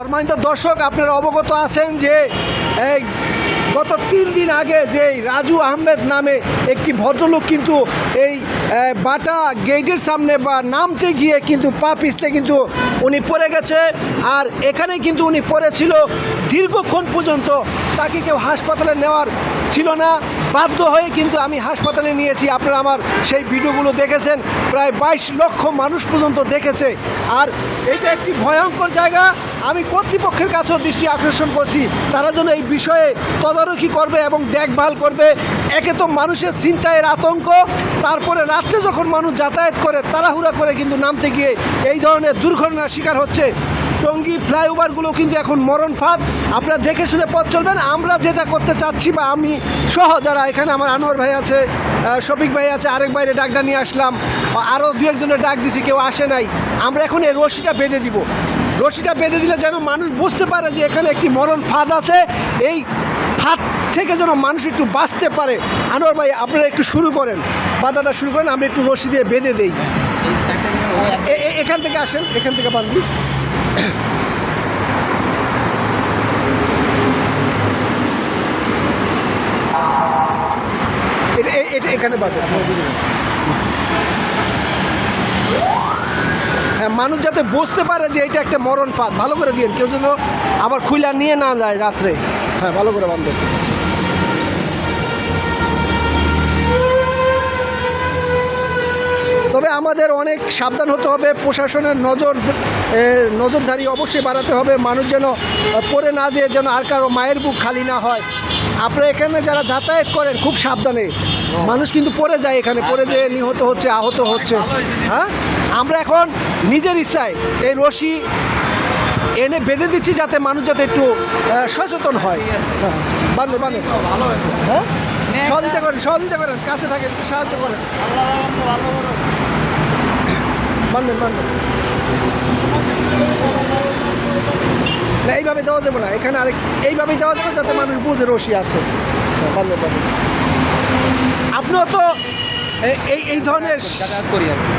সম্মানিত দর্শক, আপনারা অবগত আছেন যে এই গত তিন দিন আগে যে রাজু আহমেদ নামে একটি ভদ্রলোক কিন্তু এই বাটা গেটের সামনে বা নামতে গিয়ে কিন্তু পা পিছলে কিন্তু উনি পড়ে গেছে। আর এখানে কিন্তু উনি পড়েছিল দীর্ঘক্ষণ পর্যন্ত তাকে কেউ হাসপাতালে নেওয়ার ছিল না। বাধ্য হয়ে কিন্তু আমি হাসপাতালে নিয়েছি। আপনারা আমার সেই ভিডিওগুলো দেখেছেন। প্রায় বাইশ লক্ষ মানুষ পর্যন্ত দেখেছে। আর এটা একটি ভয়ঙ্কর জায়গা। আমি কর্তৃপক্ষের কাছেও দৃষ্টি আকর্ষণ করছি। তারা যেন এই বিষয়ে তদারকি করবে এবং দেখভাল করবে। একে তো মানুষের চিন্তায়ের আতঙ্ক। তারপরে রাত্রে যখন মানুষ যাতায়াত করে, তাড়াহুড়া করে কিন্তু নামতে গিয়ে এই ধরনের দুর্ঘটনার শিকার হচ্ছে। টঙ্গী ফ্লাইওভারগুলো কিন্তু এখন মরণ ফাঁদ। আপনারা দেখে শুনে পথ চলবেন। আমরা যেটা করতে চাচ্ছি বা আমি সহ যারা এখানে আমার আনোয়ার ভাই আছে শফিক ভাই আছে, আরেক বাইরে ডাকটা নিয়ে আসলাম। আরও দু একজনের ডাক দিছি, কেউ আসে নাই। আমরা এখন এই রশিটা বেঁধে দিব। রশিটা বেঁধে দিলে যেন মানুষ বুঝতে পারে যে এখানে একটি মরণ ফাঁদ আছে। এই ফাঁদ থেকে যেন মানুষ একটু বাঁচতে পারে। আনোয়ার ভাই, আপনারা একটু শুরু করেন। বাধাটা শুরু করেন, আমরা একটু রশি দিয়ে বেঁধে দেই। এখান থেকে আসেন, এখান থেকে বান্ধি এটা এটা এখানে হ্যাঁ মানুষ যাতে বুঝতে পারে যে এটা একটা মরণ পাত ভালো করে দিন কেউ যেন আবার খুইলা নিয়ে না যায় রাত্রে। হ্যাঁ ভালো করে বান্ধব তবে আমাদের অনেক সাবধান হতে হবে, প্রশাসনের নজর নজরদারি অবশ্যই বাড়াতে হবে, মানুষ যেন পড়ে না যেয়ে যেন আর কারও মায়ের বুক খালি না হয়। আপনারা এখানে যারা যাতায়াত করেন খুব সাবধানে, মানুষ কিন্তু পড়ে যায় এখানে, পড়ে যেয়ে নিহত হচ্ছে, আহত হচ্ছে হ্যাঁ? আমরা এখন নিজের ইচ্ছায় এই রশি এনে বেঁধে দিচ্ছি যাতে মানুষ যাতে একটু সচেতন হয়। হ্যাঁ বান্ধব বান্ধব হ্যাঁ? সহযোগিতা করেন সহযোগিতা করেন, কাছে থাকেন, একটু সাহায্য করেন। বান্ধব বান্ধব না এইভাবে দেওয়া যাবে না। এখানে আরেক এইভাবেই দেওয়া যাবে যাতে মানুষ বুঝে রশি আছে। হ্যাঁ, আপনিও তো এই এই ধরনের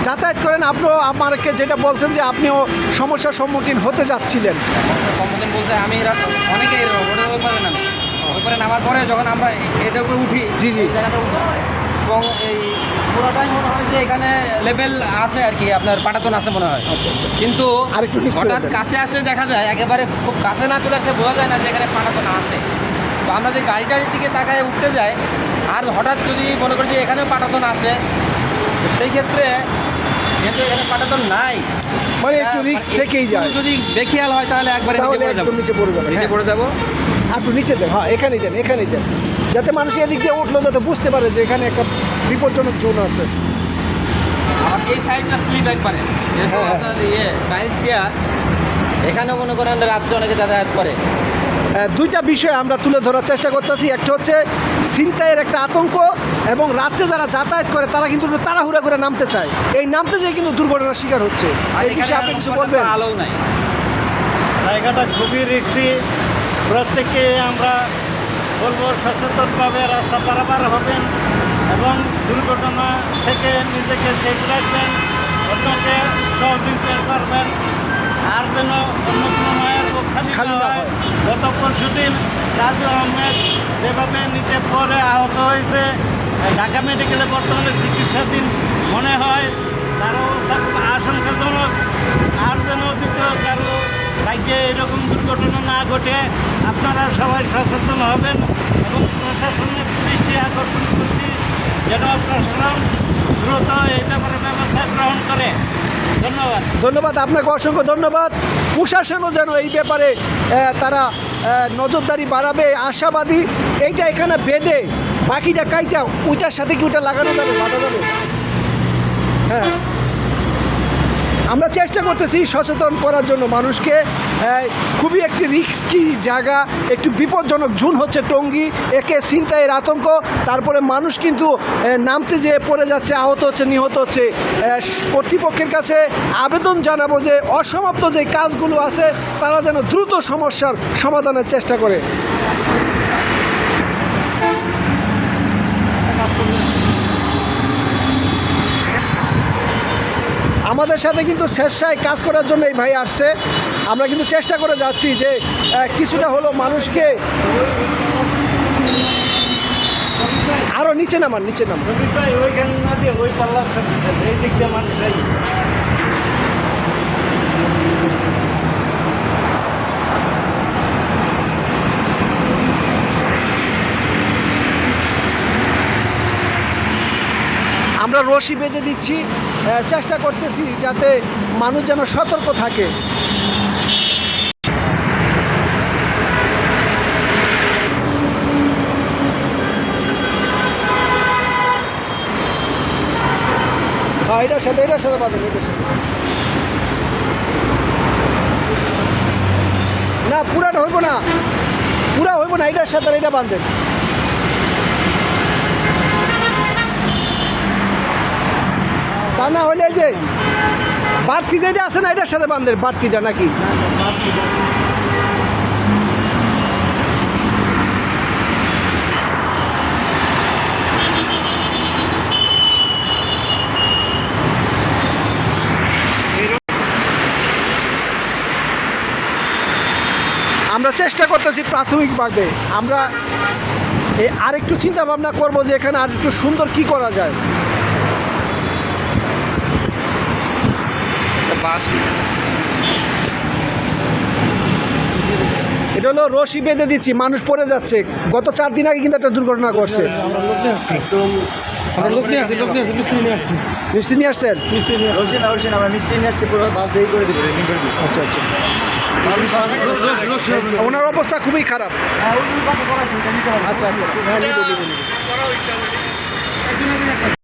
যাতায়াত করেন। আপনিও আমাকে যেটা বলছেন যে আপনিও সমস্যার সম্মুখীন হতে যাচ্ছিলেন। সম্মুখীন বলতে আমি অনেকে পারে ওই নামার পরে যখন আমরা এ- এটার উপরে উঠি জি, জি। জায়গাটা উঠি এবং এই পুরোটাই মনে হয় যে এখানে লেভেল আছে আর কি আপনার পাটাতন আছে মনে হয়। আচ্ছা আচ্ছা। কিন্তু হঠাৎ কাছে আসলে দেখা যায় একেবারে খুব কাছে না চলে আসলে বোঝা যায় না যে এখানে পাটাতন আছে। তো আমরা যে গাড়ি টাড়ির দিকে তাকায় উঠতে যাই আর হঠাৎ যদি মনে করি যে এখানেও পাটাতন আছে তো সেই ক্ষেত্রে যেহেতু এখানে পাটাতন নাই মানে একটু রিস্ক একটু থেকেই যায়। যদি বেখিয়াল হয় তাহলে একবারে নিচে পড়ে যাব। নিচে পড়ে যাবে নিচে হ্যাঁ। পড়ে যাব। একটু নিচে দেন হ্যাঁ এখানেই দেন এখানেই দেন। যাতে মানুষ এদিক দিয়ে উঠল যাতে বুঝতে পারে যে এখানে একটা বিপজ্জনক জোন আছে। আর এই সাইডটা স্লিপ একবারে। যেহেতু হ্যাঁ, হ্যাঁ। আপনার ইয়ে টাইলস দেওয়া এখানেও মনে করেন রাত্রে অনেকে যাতায়াত করে। দুইটা বিষয় আমরা তুলে ধরার চেষ্টা করতেছি। একটা হচ্ছে ছিনতাইয়ের একটা আতঙ্ক এবং রাত্রে যারা যাতায়াত করে তারা কিন্তু তাড়াহুড়া করে নামতে চায়। এই নামতে যেয়ে কিন্তু দুর্ঘটনার শিকার হচ্ছে। আর এই বিষয়ে আপনি কিছু বলবেন? আলোও নাই। জায়গাটা খুবই রিক্সি প্রত্যেককে আমরা বলব সচেতনভাবে রাস্তা পারাপার হবেন এবং দুর্ঘটনা থেকে নিজেকে সেফ রাখবেন। অন্যকে সহযোগিতা করবেন। আর যেন অন্য কোনো মায়ের খালি না হয়। গত পরশু দিন রাজু আহমেদ যেভাবে নিচে পরে আহত হয়েছে ঢাকা মেডিকেলে বর্তমানে চিকিৎসাধীন মনে হয় তার অবস্থা খুব আশঙ্কাজনক আর যেন দ্বিতীয় কারও ভাগ্যে এরকম দুর্ঘটনা না ঘটে আপনারা সবাই সচেতন হবেন এবং প্রশাসনের করছি যেন প্রশাসন দ্রুত এই ব্যাপারে ব্যবস্থা গ্রহণ করে। ধন্যবাদ। ধন্যবাদ, আপনাকে অসংখ্য ধন্যবাদ। প্রশাসনও যেন এই ব্যাপারে তারা নজরদারি বাড়াবে, আশাবাদী। এইটা এখানে বেঁধে, বাকিটা কাইটা, ওইটার সাথে কি ওটা লাগানো যাবে, বাঁধা যাবে? হ্যাঁ। আমরা চেষ্টা করতেছি সচেতন করার জন্য মানুষকে খুবই একটি রিস্কি জায়গা, একটু বিপজ্জনক জুন হচ্ছে টঙ্গি, একে ছিনতাইয়ের আতঙ্ক, তারপরে মানুষ কিন্তু নামতে যেয়ে পড়ে যাচ্ছে, আহত হচ্ছে, নিহত হচ্ছে। কর্তৃপক্ষের কাছে আবেদন জানাব যে অসমাপ্ত যে কাজগুলো আছে, তারা যেন দ্রুত সমস্যার সমাধানের চেষ্টা করে। আমাদের সাথে কিন্তু স্বেচ্ছায় কাজ করার জন্য এই ভাই আসছে। আমরা কিন্তু চেষ্টা করে যাচ্ছি যে কিছুটা হলো মানুষকে আরও নিচে নামান নিচে নামান। ওইখানে না দিয়ে ওই পাল্লার সাথে, এই দিক দিয়ে মানুষ আমরা রশি বেঁধে দিচ্ছি চেষ্টা করতেছি যাতে মানুষ যেন সতর্ক থাকে। হ্যাঁ এটার সাথে এটার সাথে বাঁধেন না, পুরাটা হইব না। পুরা হইব না, এটার সাথে এটা বাঁধেন। তা না হলে যে বাড়তি যেটা আছে না, এটার সাথে বান্ধের বাড়তিটা নাকি? আমরা চেষ্টা করতেছি প্রাথমিকভাবে আমরা আরেকটু চিন্তা ভাবনা করব যে এখানে আর একটু সুন্দর কি করা যায়। বাস এটা হলো রশি বেঁধে দিচ্ছি মানুষ পড়ে যাচ্ছে। গত চার দিন আগে কিন্তু একটা দুর্ঘটনা ঘটছে। মিস্ত্রি নিয়ে আসছেন? আচ্ছা আচ্ছা। ওনার অবস্থা খুবই খারাপ। আচ্ছা আচ্ছা।